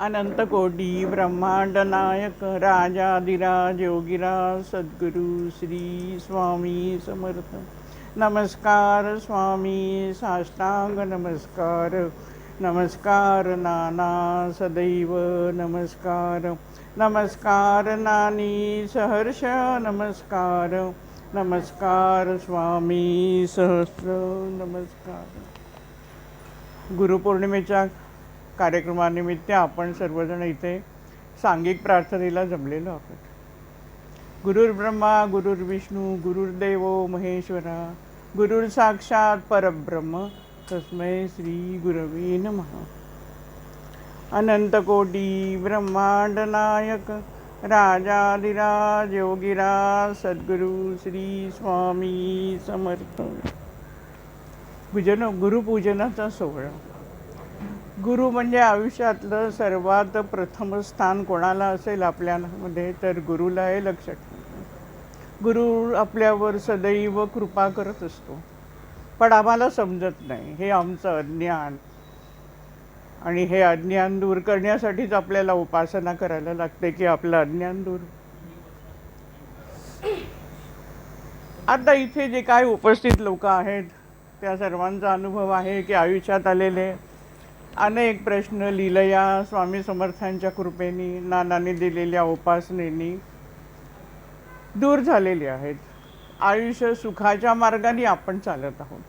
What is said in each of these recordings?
अनंत कोटी ब्रह्मांड नायक राजाधिराज योगीराज सद्गुरु श्री स्वामी समर्थ। नमस्कार स्वामी साष्टांग नमस्कार। नमस्कार नाना सदैव नमस्कार। नमस्कार नानी सहर्ष नमस्कार। नमस्कार स्वामी सहस्र नमस्कार। गुरुपौर्णिमेच्या कार्यक्रमानिमित्त आपण सर्वजण इथे सांघिक प्रार्थनेला जमलेलो आहोत. गुरुर्ब्रह्मा गुरुर्विष्णू गुरुर्देव महेश्वरा गुरुर साक्षात परब्रह्म तस्मै श्री गुरवे नमः. अनंतकोटी ब्रह्मांड नायक राजाधिराज योगिराज सद्गुरु श्री स्वामी समर्थ. गुजन गुरुपूजनाचा सोहळा. गुरु म्हणजे आयुष्यातलं सर्वात प्रथम स्थान कोणाला असेल आपल्यामध्ये तर गुरुला हे लक्षात गुरु आपल्यावर सदैव कृपा करत असतो. पण आम्हाला समजत नाही. हे आमचं अज्ञान. आणि हे अज्ञान दूर करण्यासाठीच आपल्याला उपासना करायला लागते की आपलं अज्ञान दूर. आता इथे जे काय उपस्थित लोक आहेत त्या सर्वांचा अनुभव आहे की आयुष्यात आलेले अनेक प्रश्न लिलया स्वामी समर्थांच्या कृपेनी नानाने दिलेल्या उपासनेनी दूर झालेले आहेत. आयुष्य सुखाच्या मार्गाने आपण चालत आहोत.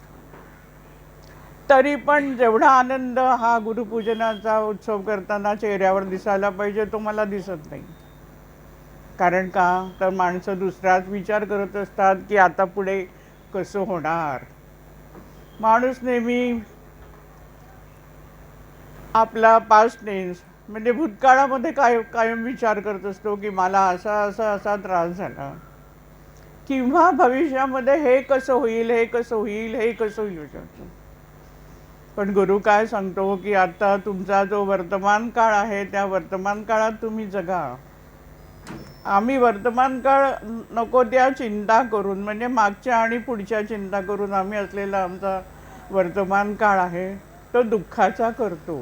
तरी पण जेवढा आनंद हा गुरुपूजनाचा उत्सव करताना चेहऱ्यावर दिसायला पाहिजे तो मला दिसत नाही. कारण का? तर माणसं दुसऱ्याच विचार करत असतात की आता पुढे कसं होणार? माणूस नेहमी आपला पास्ट टेन्स म्हणजे भूतकाळामध्ये काय कायम विचार करत असतो की मला असा असा असा त्रास झाला. किंवा भविष्यामध्ये हे कसं होईल हे कसं होईल हे कसं होईल विचारतो. पण गुरु काय सांगतो की आता तुमचा जो वर्तमान काळ आहे त्या वर्तमान काळात तुम्ही जगा. आम्ही वर्तमान काळ नको त्या चिंता करून म्हणजे मागच्या आणि पुढच्या चिंता करून आम्ही असलेला आमचा वर्तमान काळ आहे तो दुःखाचा करतो.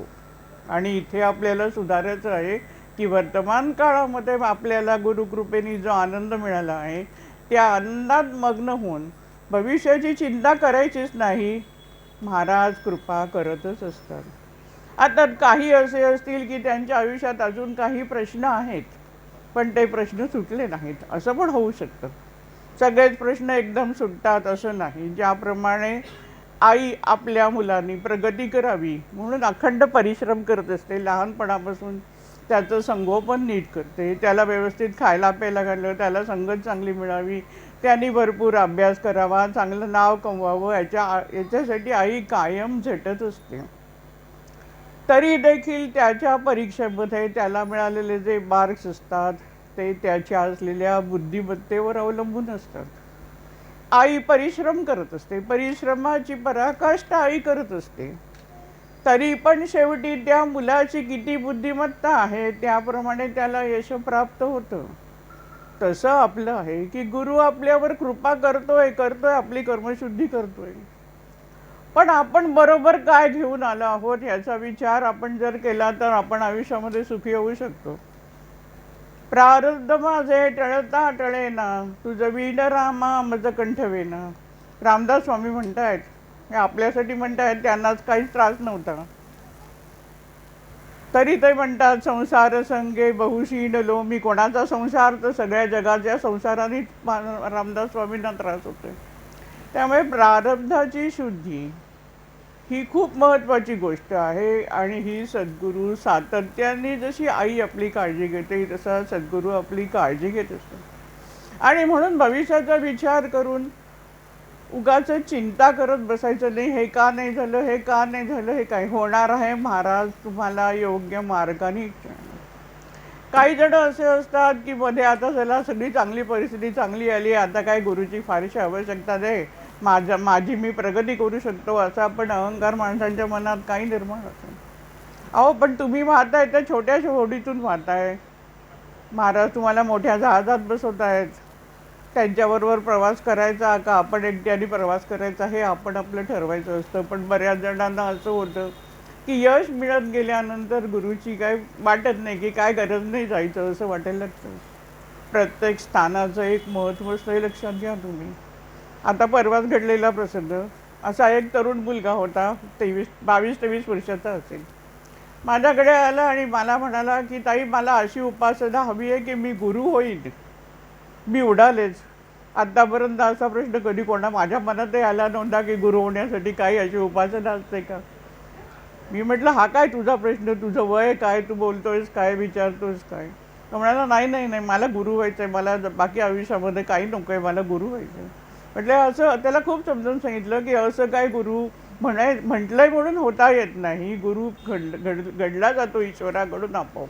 आणि इथे आपल्याला सुधारायचं आहे की वर्तमान काळामध्ये आपल्याला गुरुकृपेने जो आनंद मिळाला आहे त्या आनंदात मग्न होऊन भविष्याची चिंता करायचीच नाही. महाराज कृपा करतच असतात. आता काही असे असतील की त्यांच्या आयुष्यात अजून काही प्रश्न आहेत पण ते प्रश्न सुटले नाहीत असं पण होऊ शकतं. सगळेच प्रश्न एकदम सुटतात असं नाही. ज्याप्रमाणे आई आपल्या मुलांनी प्रगती करावी म्हणून अखंड परिश्रम करत असते. लहानपणापासून त्याचं संगोपन नीट करते. त्याला व्यवस्थित खायला प्यायला घालं त्याला संगत चांगली मिळावी त्यांनी भरपूर अभ्यास करावा चांगलं नाव कमवावं याच्या याच्यासाठी आई कायम झटत असते. तरी देखील त्याच्या परीक्षेमध्ये त्याला मिळालेले जे मार्क्स असतात ते त्याच्या असलेल्या बुद्धिमत्तेवर अवलंबून असतात. आई परिश्रम करत असते. परिश्रमाची पराकाष्ठा आई करत असते. तरी पण शेवटी त्या मुलाची किती बुद्धिमत्ता आहे त्याप्रमाणे त्याला यश प्राप्त होतं. तसं आपलं आहे की गुरु आपल्यावर कृपा करतोय करतोय आपली कर्मशुद्धी करतोय. पण आपण बरोबर काय घेऊन आलो आहोत याचा विचार आपण जर केला तर आपण आयुष्यामध्ये सुखी होऊ शकतो. प्रारब्ध माझे टळता टळेना तुझं वीण रामा मज कंठवेना रामदास स्वामी म्हणतायत हे आपल्यासाठी म्हणतायत त्यांनाच काहीच त्रास नव्हता. तरी ते म्हणतात संसार संगे बहुशीनलो मी कोणाचा संसार? तर सगळ्या जगाच्या संसाराने रामदास स्वामींना त्रास होतोय. त्यामुळे प्रारब्धाची शुद्धी ही खूप महत्त्वाची गोष्ट आहे आणि ही सद्गुरू सातत्याने जशी आई आपली काळजी घेते तसा सद्गुरू आपली काळजी घेत असतो. आणि म्हणून भविष्याचा विचार करून उगाच चिंता करत बसायचं नाही हे का नाही झालं हे का नाही झालं हे काय होणार आहे? महाराज तुम्हाला योग्य मार्गाने काही जण असे असतात की मध्ये आता चला सगळी चांगली परिस्थिती चांगली आली आता काय गुरुची फारशी आवश्यकता नाही. माझ्या माझी मी प्रगती करू शकतो असा पण अहंकार माणसांच्या मनात काही निर्माण होतो अहो पण तुम्ही वाहताय त्या छोट्याशा होडीतून वाहताय. महाराज तुम्हाला मोठ्या जहाजात बसवत आहेत. त्यांच्याबरोबर प्रवास करायचा का? आपण एकट्याने प्रवास करायचा हे आपण आपलं ठरवायचं असतं. पण बऱ्याच जणांना असं होतं की यश मिळत गेल्यानंतर गुरुची काय वाटत नाही की काय गरज नाही जायचं असं वाटायला लागतं. प्रत्येक स्थानाचं एक महत्त्व असतं हे लक्षात घ्या तुम्ही. आता परवाच घडलेला प्रसंग. असा एक तरुण मुलगा होता तेवीस बावीस तेवीस वर्षाचा असेल. माझ्याकडे आला आणि मला म्हणाला की ताई मला अशी उपासना हवी आहे की मी गुरु होईन. मी उडालेच. आत्तापर्यंत असा प्रश्न कधी कोणा माझ्या मनातही आला नव्हता की गुरु होण्यासाठी काही अशी उपासना असते का? मी म्हटलं हा काय तुझा प्रश्न? तुझं वय काय? तू बोलतोयस काय? विचारतोयस काय? तो म्हणाला नाही नाही नाही मला गुरु व्हायचं आहे मला बाकी आयुष्यामध्ये काही नको आहे मला गुरु व्हायचं आहे म्हटलं असं त्याला खूप समजून सांगितलं की असं काय गुरु म्हणाय म्हटलंय म्हणून होता येत नाही. गुरु घड घड घडला जातो ईश्वराकडून आपोआप.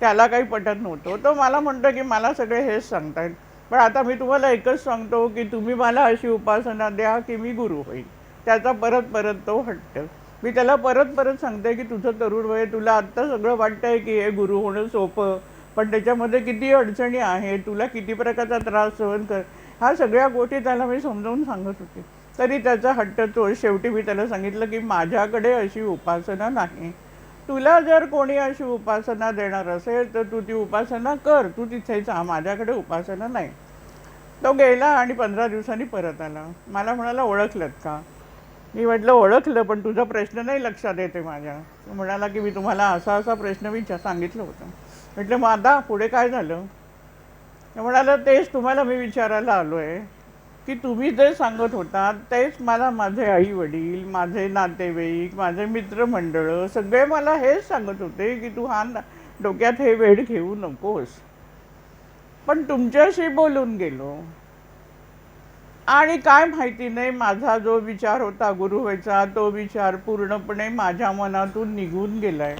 त्याला काही पटत नव्हतं. तो मला म्हणतो की मला सगळे हेच सांगतायत पण आता मी तुम्हाला एकच सांगतो की तुम्ही मला अशी उपासना द्या की मी गुरु होईल त्याचा परत परत तो हट्ट. मी त्याला परत परत सांगते की तुझं तरुण वय तुला आत्ता सगळं वाटतंय की हे गुरु होणं सोपं पण त्याच्यामध्ये किती अडचणी आहेत तुला किती प्रकारचा त्रास सहन कर ह्या सगळ्या गोष्टी त्याला मी समजावून सांगत होते. तरी त्याचा हट्ट तो शेवटी मी त्याला सांगितलं की माझ्याकडे अशी उपासना नाही. तुला जर कोणी अशी उपासना देणार असेल तर तू ती उपासना कर. तू तिथेच जा. माझ्याकडे उपासना नाही. तो गेला आणि पंधरा दिवसांनी परत आला. मला म्हणाला ओळखलं का? मी म्हटलं ओळखलं पण तुझा प्रश्न नाही लक्षात येते माझ्या. तो म्हणाला की मी तुम्हाला असा असा प्रश्न विचार सांगितलं होतं. म्हटलं मग आता पुढे काय झालं? म्हणाला तेच तुम्हाला मी विचारायला आलो आहे की तुम्ही जे सांगत होता तेच मला माझे आई वडील माझे नातेवाईक माझे मित्रमंडळ सगळे मला हेच सांगत होते की तू हा डोक्यात हे वेळ घेऊ नकोस. पण तुमच्याशी बोलून गेलो. आणि काय माहिती नाही माझा जो विचार होता गुरु व्हायचा तो विचार पूर्णपणे माझ्या मनातून निघून गेलाय.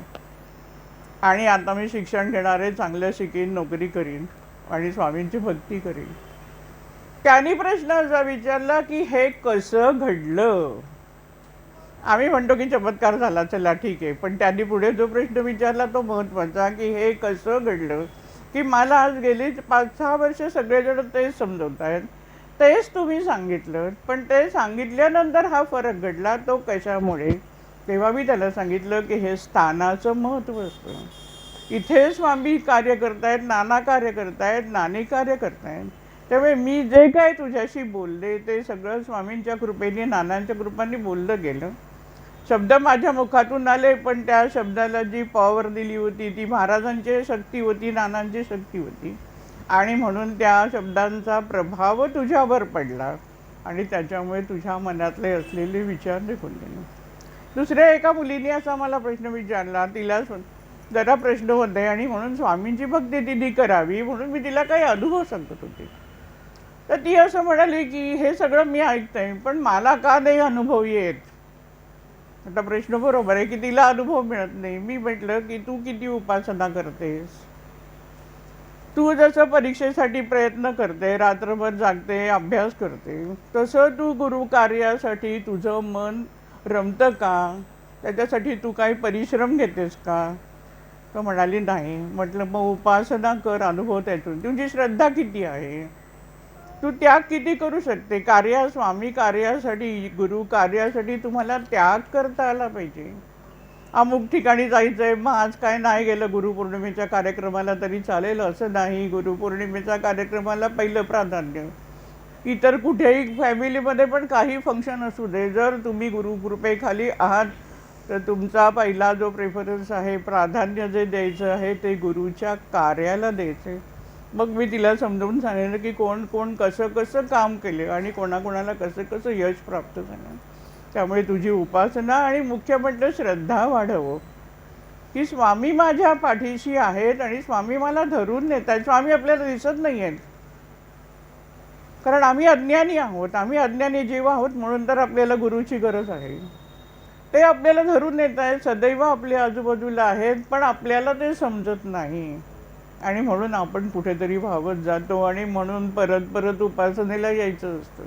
आणि आता मी शिक्षण घेणारे चांगलं शिकेन नोकरी करीन. आणि स्वामींची भक्ती करील. त्यांनी प्रश्न असा विचारला की हे कसं घडलं? आम्ही म्हणतो की चमत्कार झाला चला ठीक आहे. पण त्यांनी पुढे जो प्रश्न विचारला तो महत्त्वाचा की हे कसं घडलं? की मला आज गेली पाच सहा वर्ष सगळेजण तेच समजवत आहेत तेच तुम्ही सांगितलं. पण ते सांगितल्यानंतर हा फरक घडला तो कशामुळे? तेव्हा मी त्याला सांगितलं की हे स्थानाचं महत्त्व असतं. इथे स्वामी कार्य करतायत नाना कार्य करतायत नानी कार्य करतायत. त्यामुळे मी जे काय तुझ्याशी बोलले ते सगळं स्वामींच्या कृपेने नानांच्या कृपाने बोललं गेलं. शब्द माझ्या मुखातून आले पण त्या शब्दाला जी पॉवर दिली होती ती महाराजांची शक्ती होती नानांची शक्ती होती. आणि म्हणून त्या शब्दांचा प्रभाव तुझ्यावर पडला. आणि त्याच्यामुळे तुझ्या मनातले असलेले विचार निघून गेले. दुसऱ्या एका मुलीने असा मला प्रश्न विचारला तिला जरा प्रश्न होते आणि म्हणून स्वामींची भक्ती तिने करावी म्हणून मी तिला काही अनुभव सांगत होते. तर ती असं म्हणाली की हे सगळं मी ऐकतंय पण मला का नाही अनुभव येत? आता प्रश्न बरोबर आहे की तिला अनुभव मिळत नाही. मी म्हटलं की तू किती उपासना करतेस? तू जसं परीक्षेसाठी प्रयत्न करते रात्रभर जागते अभ्यास करते तसं तू गुरु कार्यासाठी तुझं मन रमतं का? त्याच्यासाठी तू काही परिश्रम घेतेस का? तर म्हणाली नाही. म्हटलं मग उपासना कर अनुभव त्यातून. तुझी श्रद्धा किती आहे? तू त्याग किती करू शकते? कार्य स्वामी कार्यासाठी गुरु कार्यासाठी तुम्हाला त्याग करता आला पाहिजे. अमुक ठिकाणी जायचं आहे मग आज काय नाही गेलं गुरुपौर्णिमेच्या कार्यक्रमाला तरी चालेल. असं नाही. गुरुपौर्णिमेच्या कार्यक्रमाला पहिलं प्राधान्य. इतर कुठेही फॅमिलीमध्ये पण काही फंक्शन असू दे. जर तुम्ही गुरुकृपेखाली आहात तर तुमचा पहिला जो प्रेफरन्स आहे प्राधान्य जे द्यायचं आहे ते गुरुच्या कार्याला द्यायचे मग मी तिला समजावून सांगितलं की कोण कोण कसं कसं काम केले आणि कोणाकोणाला कसं कसं यश प्राप्त झालं. त्यामुळे तुझी उपासना आणि मुख्य म्हटलं श्रद्धा वाढवं. की स्वामी माझ्या पाठीशी आहेत आणि स्वामी मला धरून नेत आहेत स्वामी आपल्याला दिसत नाही आहेत कारण आम्ही अज्ञानी आहोत. आम्ही अज्ञानी जीव आहोत म्हणून तर आपल्याला गुरुची गरज आहे. ते आपल्याला धरून येत आहेत. सदैव आपल्या आजूबाजूला आहेत पण आपल्याला ते समजत नाही. आणि म्हणून आपण कुठेतरी व्हावत जातो आणि म्हणून परत परत उपासनेला यायचं असतं.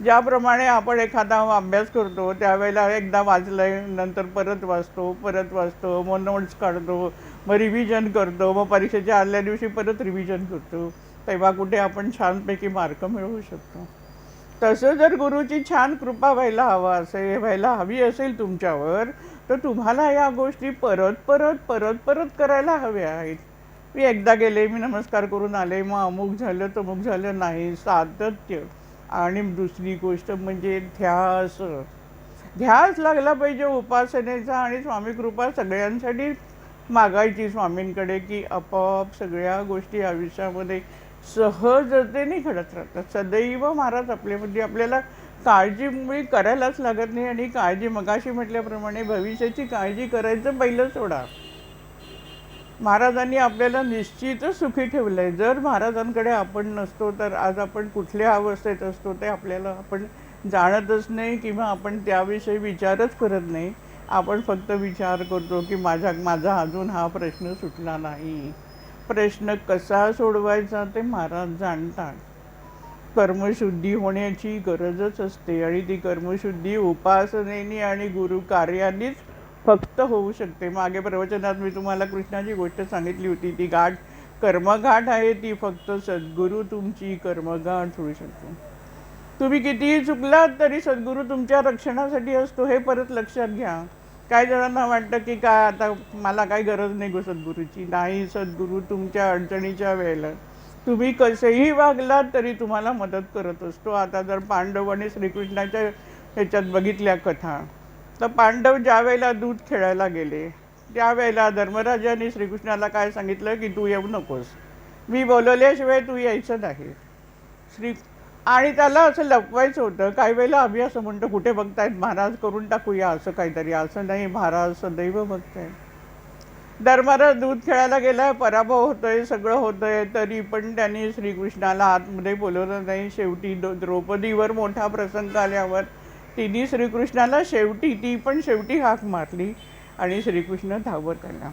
ज्याप्रमाणे आपण एखादा अभ्यास करतो त्यावेळेला एकदा वाचलंय नंतर परत वाचतो परत वाचतो मग नोट्स काढतो मग रिव्हिजन करतो मग परीक्षेच्या आदल्या दिवशी परत रिव्हिजन करतो. तेव्हा कुठे आपण छानपैकी मार्क मिळवू शकतो. तसं जर गुरुची छान कृपा व्हायला हवा असेल व्हायला हवी असेल तुमच्यावर तर तुम्हाला या गोष्टी परत परत परत परत करायला हव्या आहेत. मी एकदा गेले मी नमस्कार करून आले मग अमुक झालं तमुक झालं नाही सातत्य. आणि दुसरी गोष्ट म्हणजे ध्यास. ध्यास लागला पाहिजे उपासनेचा आणि स्वामी कृपा सगळ्यांसाठी मागायची स्वामींकडे की आपोआप सगळ्या गोष्टी आयुष्यामध्ये सहजतेने घडत राहतात. सदैव महाराज आपल्यामध्ये म्हणजे आपल्याला काळजी करायलाच लागत नाही आणि काळजी मगाशी म्हटल्याप्रमाणे भविष्याची काळजी करायचं पहिलं सोडा. महाराजांनी आपल्याला निश्चितच सुखी ठेवलं आहे जर महाराजांकडे आपण नसतो तर आज आपण कुठल्या अवस्थेत असतो ते आपल्याला आपण जाणतच नाही किंवा आपण त्याविषयी विचारच करत नाही. आपण फक्त विचार करतो की माझ्या माझा अजून हा प्रश्न सुटला नाही. प्रश्न कसा सोडवायचा ते महाराज जाणतात. कर्मशुद्धी होण्याची गरजच असते आणि ती कर्मशुद्धी उपासनेने आणि गुरुकार्यानेच फक्त होऊ शकते. मागे प्रवचनात मी तुम्हाला कृष्णाची गोष्ट सांगितली होती ती गाठ कर्मगाठ आहे ती फक्त सद्गुरू तुमची कर्मगाठ होऊ शकतो. तुम्ही कितीही चुकलात तरी सद्गुरू तुमच्या रक्षणासाठी असतो हे परत लक्षात घ्या. काही जणांना वाटतं की काय आता मला काही गरज नाही गो सद्गुरूची. नाही सद्गुरू तुमच्या अडचणीच्या वेळेला. तुम्ही कसेही वागलात तरी तुम्हाला मदत करत असतो. आता जर पांडव आणि श्रीकृष्णाच्या ह्याच्यात बघितल्या कथा तर पांडव ज्या वेळेला दूध खेळायला गेले त्यावेळेला धर्मराजाने श्रीकृष्णाला काय सांगितलं की तू येऊ नकोस. मी बोलवल्याशिवाय तू यायचं नाही. श्री आणि त्याला असं लपवायचं होतं. काही वेळेला आम्ही असं म्हणतो कुठे बघतायत? महाराज करून टाकूया असं काहीतरी. असं नाही महाराज सदैव बघतायत. धर्मराज दूध खेळायला गेला पराभव होतोय सगळं होतंय. तरी पण त्यांनी श्रीकृष्णाला आतमध्ये बोलवलं नाही. शेवटी द्रौपदीवर मोठा प्रसंग आल्यावर तिने श्रीकृष्णाला शेवटी ती पण शेवटी हाक मारली आणि श्रीकृष्ण धावत आला.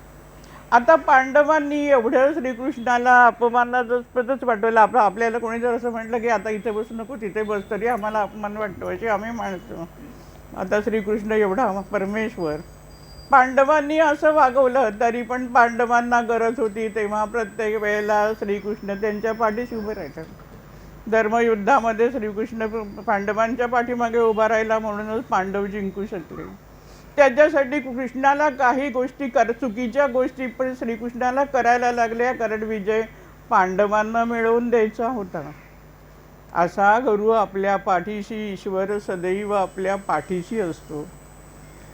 आता पांडवांनी एवढं श्रीकृष्णाला अपमानास्पदच वाटवलं. आपलं आपल्याला कोणी जर असं म्हटलं की आता इथे बसू नको तिथे बस तरी आम्हाला अपमान वाटतो असे आम्ही मानतो. आता श्रीकृष्ण एवढा परमेश्वर. पांडवांनी असं वागवलं तरी पण पांडवांना गरज होती तेव्हा प्रत्येक वेळेला श्रीकृष्ण त्यांच्या पाठीशी उभे राहतात धर्मयुद्धामध्ये श्रीकृष्ण पांडवांच्या पाठीमागे उभा राहिला म्हणूनच पांडव जिंकू शकले. त्याच्यासाठी कृष्णाला काही गोष्टी कर चुकीच्या गोष्टी पण श्रीकृष्णाला करायला लागल्या. कारण विजय पांडवांना मिळवून द्यायचा होता. असा गुरु आपल्या पाठीशी ईश्वर सदैव आपल्या पाठीशी असतो.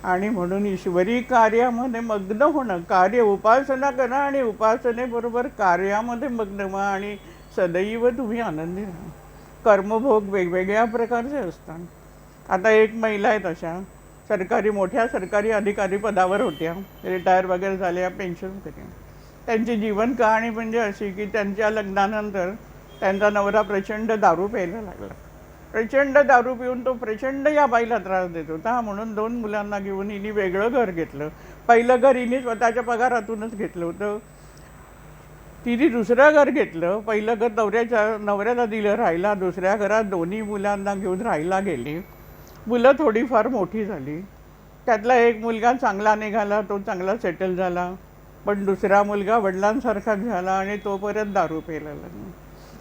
आणि म्हणून ईश्वरी कार्यामध्ये मग्न होणं कार्य उपासना करा आणि उपासनेबरोबर कार्यामध्ये मग्न व्हा आणि सदैव तुम्ही आनंदी राहा. कर्मभोग वेगवेगळ्या प्रकारचे असतात. आता एक महिला आहेत अशा. सरकारी मोठ्या सरकारी अधिकारी पदावर होत्या. रिटायर वगैरे झाल्या पेन्शन होत्या त्यांची जीवन कहाणी म्हणजे अशी की त्यांच्या लग्नानंतर त्यांचा नवरा प्रचंड दारू प्यायला लागला. प्रचंड दारू पिऊन तो प्रचंड या बाईला त्रास देत होता. म्हणून दोन मुलांना घेऊन हिने वेगळं घर घेतलं. पहिलं घर हिने स्वतःच्या पगारातूनच घेतलं होतं. तिने दुसरं घर घेतलं. पहिलं घर नवऱ्याच्या नवऱ्याला दिलं राहायला. दुसऱ्या घरात दोन्ही मुलांना घेऊन राहायला गेली. मुलं थोडीफार मोठी झाली. त्यातला एक मुलगा चांगला निघाला तो चांगला सेटल झाला. पण दुसरा मुलगा वडिलांसारखाच झाला आणि तो परत दारू प्यायला लागला.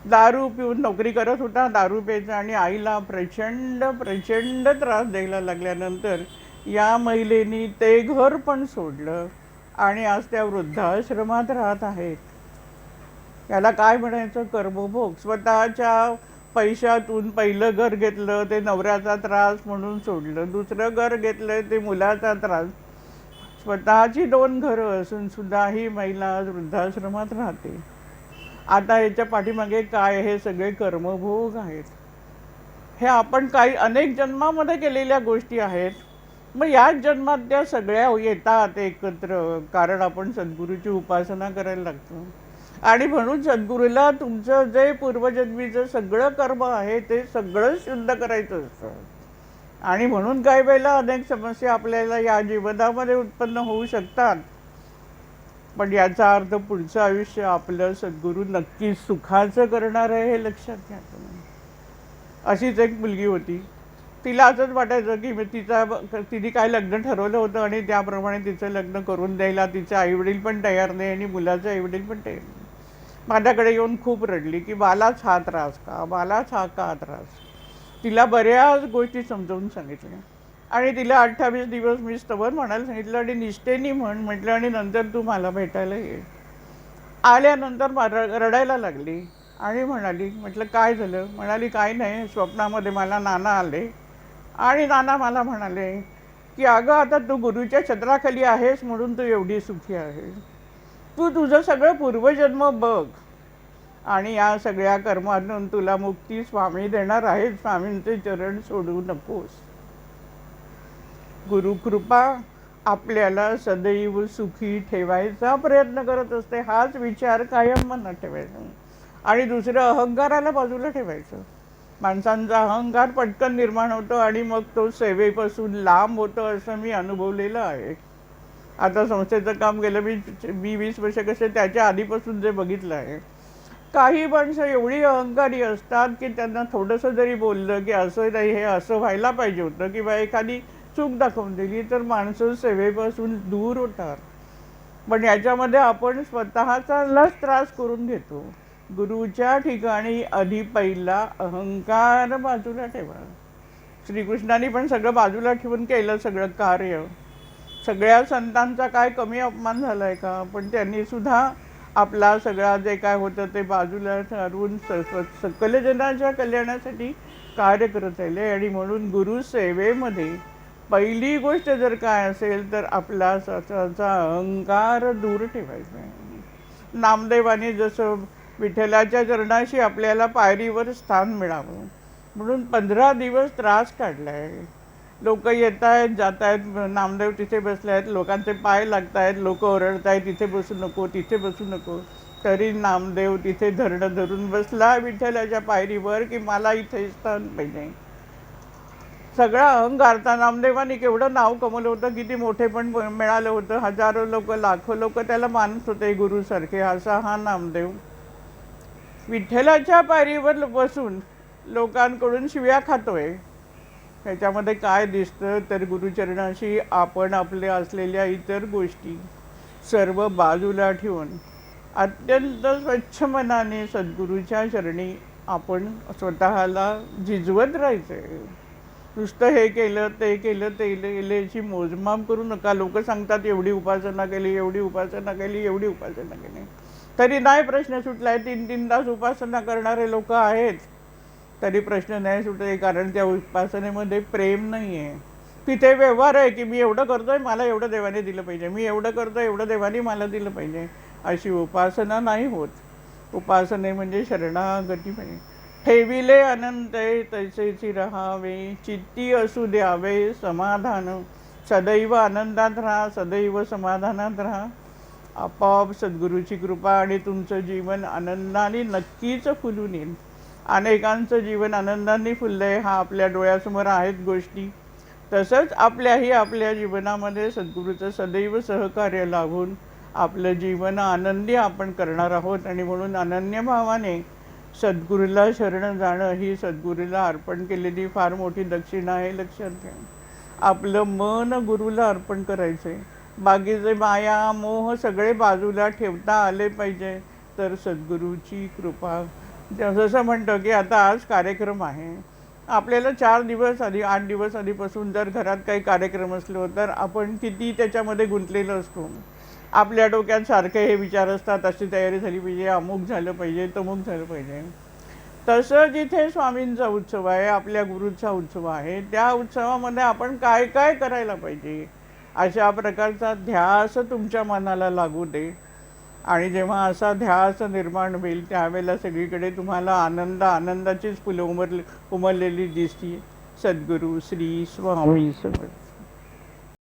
दारू पिऊन नोकरी करत होता दारू प्यायचा आणि आईला प्रचंड प्रचंड त्रास द्यायला लागल्यानंतर या महिलेनी ते घर पण सोडलं आणि आज त्या वृद्धाश्रमात राहत आहेत. याला काय म्हणायचं? कर्मभोग. स्वतःच्या पैशातून पहिलं घर घेतलं ते नवऱ्याचा त्रास म्हणून सोडलं. दुसरं घर घेतलं ते मुलाचा त्रास. स्वतःची दोन घरं असून सुद्धा ही महिला वृद्धाश्रमात राहते. आता याच्या पाठीमागे काय हे सगळे कर्मभोग आहेत. हे आपण काही अनेक जन्मामध्ये केलेल्या गोष्टी आहेत. मग याच जन्मात त्या सगळ्या येतात एकत्र कारण आपण सद्गुरूची उपासना करायला लागतो. आणि म्हणून सद्गुरूला तुमचं जे पूर्वजन्मीचं सगळं कर्म आहे ते सगळं शुद्ध करायचं असतं. आणि म्हणून काही वेळेला अनेक समस्या आपल्याला या जीवनामध्ये उत्पन्न होऊ शकतात. पण याचा अर्थ पुढचं आयुष्य आपलं सद्गुरू नक्की सुखाचं करणार आहे हे लक्षात घ्या तुम्ही. अशीच एक मुलगी होती. तिला असंच वाटायचं की मी तिचा तिने काय लग्न ठरवलं होतं आणि त्याप्रमाणे तिचं लग्न करून द्यायला तिचे आईवडील पण तयार नाही आणि मुलाचे आईवडील पण तयार नाही. माझ्याकडे येऊन खूप रडली की बालाच हा त्रास का? बालाच हा का त्रास? तिला बऱ्याच गोष्टी समजावून सांगितल्या. आणि तिला अठ्ठावीस दिवस मी स्तवन म्हणायला सांगितलं आणि निष्ठेनी म्हण म्हटलं आणि नंतर तू मला भेटायला ये. आल्यानंतर मला र- रडायला लागली आणि म्हणाली म्हटलं काय झालं? म्हणाली काय नाही स्वप्नामध्ये मला नाना आले. आणि नाना मला म्हणाले की अगं आता तू गुरुच्या छत्राखाली आहेस म्हणून तू एवढी सुखी आहेस. तू तुझं सगळं पूर्वजन्म बघ. आणि या सगळ्या कर्मातून तुला मुक्ती स्वामी देणार आहेत. स्वामींचे चरण सोडू नकोस. गुरुकृपा आपल्याला सदैव सुखी ठेवायचा प्रयत्न करत असते. हाच विचार कायम मनात ठेवायचा. आणि दुसरं अहंकाराला बाजूला ठेवायचं. माणसांचा अहंकार पटकन निर्माण होतो आणि मग तो सेवेपासून लांब होतो असं मी अनुभवलेलं आहे. आता संस्थेचं काम गेलं मी मी वीस वर्ष कसे त्याच्या आधीपासून जे बघितलं आहे. काही माणसं एवढी अहंकारी असतात की त्यांना थोडंसं जरी बोललं की असं नाही हे असं व्हायला पाहिजे होतं किंवा एखादी चूक दाखवून दिली तर माणसं सेवेपासून दूर होतात. पण याच्यामध्ये आपण स्वतःचा लस त्रास करून घेतो. गुरुच्या ठिकाणी आधी पहिला अहंकार बाजूला ठेवा. श्रीकृष्णाने पण सगळं बाजूला ठेवून केलं सगळं कार्य. सगळ्या संतांचा काय कमी अपमान झाला आहे का? पण त्यांनी सुद्धा आपला सगळा जे काय होतं ते बाजूला ठरवून स- सकल जनाच्या कल्याणासाठी कार्य करत राहिले. आणि म्हणून गुरुसेवेमध्ये पहिली गोष्ट जर काय असेल तर आपला स्वतःचा अहंकार दूर ठेवायचा आहे. नामदेवाने जसं विठ्ठलाच्या चरणाशी आपल्याला पायरीवर स्थान मिळावं म्हणून पंधरा दिवस त्रास काढला आहे लोक येत आहेत जात आहेत नामदेव तिथे बसले आहेत लोकांचे पाय लागत आहेत लोक ओरडत आहेत तिथे बसू नको तिथे बसू नको. तरी नामदेव तिथे धरणं धरून बसला विठ्ठलाच्या पायरीवर की मला इथे स्थान पाहिजे. सगळा अहंकारता त्या नामदेवाने केवढं नाव कमवलं होतं किती मोठे पण मिळालं होतं. हजारो लोक लाखो लोक त्याला मानत होते गुरुसारखे. असा हा नामदेव. विठ्ठलाच्या पायरीवर बसून लोकांकडून शिव्या खातोय. त्याच्यामध्ये काय दिसतं? तर गुरुचरणाशी आपण आपल्या असलेल्या इतर गोष्टी सर्व बाजूला ठेवून अत्यंत स्वच्छ मनाने सद्गुरूच्या चरणी आपण स्वतःला झिजवत राहायचं आहे नुसतं हे केलं ते केलं ते केलं याची मोजमाप करू नका. लोक सांगतात एवढी उपासना केली एवढी उपासना केली एवढी उपासना केली. तरी नाही प्रश्न सुटलाय. तीन तीन तास उपासना करणारे लोक आहेत. तरी प्रश्न नाही सुटले कारण त्या उपासनेमध्ये प्रेम नाही आहे तिथे व्यवहार आहे की मी एवढं करतोय मला एवढं देवाने दिलं पाहिजे. मी एवढं करतोय एवढं देवाने मला दिलं पाहिजे. अशी उपासना नाही होत. उपासने म्हणजे शरणागती पाहिजे. ठेविले अनंत तैसेची राहावे. चित्ती असू द्यावे समाधान. सदैव आनंदात राहा सदैव समाधानात राहा. आपोआप सद्गुरूची कृपा आणि तुमचं जीवन आनंदाने नक्कीच फुलून येईल. अनेकांचं जीवन आनंदाने फुललं आहे हा आपल्या डोळ्यासमोर आहेत गोष्टी. तसंच आपल्याही आपल्या जीवनामध्ये सद्गुरूचं सदैव सहकार्य लाभून आपलं जीवन आनंदी आपण करणार आहोत आणि म्हणून अनन्य भावाने सद्गुरूला शरण जाणं ही सद्गुरूला अर्पण केलेली फार मोठी दक्षिणा आहे लक्षात घ्या. आपलं मन गुरुला अर्पण करायचं आहे बाकीचे माया मोह सगळे बाजूला ठेवता आले पाहिजे तर सद्गुरूची कृपा जसं म्हणतो की आता आज कार्यक्रम आहे. आपल्याला चार दिवस आधी आठ दिवस आधीपासून जर घरात काही कार्यक्रम असलो तर आपण किती त्याच्यामध्ये गुंतलेलो असतो. आपल्या डोक्यात सारखे हे विचार असतात अशी तयारी झाली पाहिजे अमुक झालं पाहिजे तमुक झालं पाहिजे. तसं जिथे स्वामींचा उत्सव आहे आपल्या गुरुचा उत्सव आहे त्या उत्सवामध्ये आपण काय काय करायला पाहिजे? अशा प्रकारचा ध्यास तुमच्या मनाला लागू दे. आणि जेव्हा असा ध्यास निर्माण होईल त्यावेळेला सगळीकडे तुम्हाला आनंद आनंदाचीच फुलं उमरले उमरलेली दिसती सद्गुरू श्री स्वामी समर्थ.